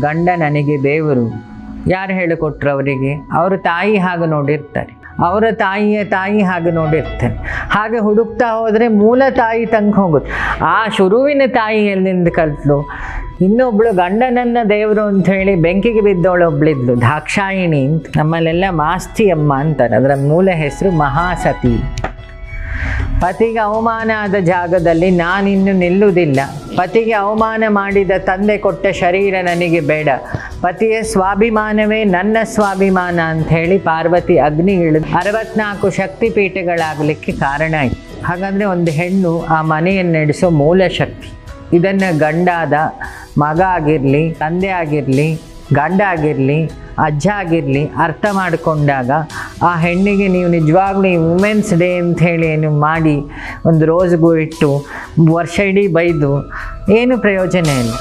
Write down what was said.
ಗಂಡ ನನಗೆ ದೇವರು. ಯಾರು ಹೇಳಿಕೊಟ್ರು ಅವರಿಗೆ? ಅವರ ತಾಯಿ ಹಾಗೆ ನೋಡಿರ್ತಾರೆ. ಅವರ ತಾಯಿಯ ತಾಯಿ ಹಾಗೆ ನೋಡಿರ್ತಾರೆ. ಹಾಗೆ ಹುಡುಕ್ತಾ ಹೋದರೆ ಮೂಲ ತಾಯಿ ತನಕ ಹೋಗುತ್ತೆ. ಆ ಶುರುವಿನ ತಾಯಿ ಎಲ್ಲಿಂದ ಕಲ್ತ್ಲು ಇನ್ನೊಬ್ಳು ಗಂಡನನ್ನ ದೇವರು ಅಂತ ಹೇಳಿ ಬೆಂಕಿಗೆ ಬಿದ್ದವಳು ಒಬ್ಳಿದ್ಲು. ದಾಕ್ಷಾಯಿಣಿ ಅಂತ. ನಮ್ಮಲ್ಲೆಲ್ಲ ಮಾಸ್ತಿ ಅಮ್ಮ ಅಂತಾರೆ. ಅದರ ಮೂಲ ಹೆಸರು ಮಹಾಸತಿ. ಪತಿಗೆ ಅವಮಾನ ಆದ ಜಾಗದಲ್ಲಿ ನಾನಿನ್ನು ನಿಲ್ಲುವುದಿಲ್ಲ. ಪತಿಗೆ ಅವಮಾನ ಮಾಡಿದ ತಂದೆ ಕೊಟ್ಟ ಶರೀರ ನನಗೆ ಬೇಡ. ಪತಿಯ ಸ್ವಾಭಿಮಾನವೇ ನನ್ನ ಸ್ವಾಭಿಮಾನ ಅಂತ ಹೇಳಿ ಪಾರ್ವತಿ ಅಗ್ನಿ ಇಳಿದು ಅರವತ್ನಾಲ್ಕು ಶಕ್ತಿ ಪೀಠಗಳಾಗಲಿಕ್ಕೆ ಕಾರಣ ಆಯಿತು. ಹಾಗಂದರೆ ಒಂದು ಹೆಣ್ಣು ಆ ಮನೆಯನ್ನು ನಡೆಸೋ ಮೂಲ ಶಕ್ತಿ. ಇದನ್ನು ಗಂಡಾದ ಮಗ ಆಗಿರಲಿ, ತಂದೆ ಆಗಿರಲಿ ಗಂಡ ಆಗಿರಲಿ, ಅಜ್ಜ ಆಗಿರಲಿ, ಅರ್ಥ ಮಾಡಿಕೊಂಡಾಗ ಆ ಹೆಣ್ಣಿಗೆ ನೀವು ನಿಜವಾಗ್ಲೂ ಈ ವುಮೆನ್ಸ್ ಡೇ ಅಂತ ಹೇಳಿ ಏನು ಮಾಡಿ ಒಂದು ರೋಸ್ಗೂ ಇಟ್ಟು ವರ್ಷ ಇಡೀ ಬೈದು, ಏನು ಪ್ರಯೋಜನ ಇಲ್ಲ.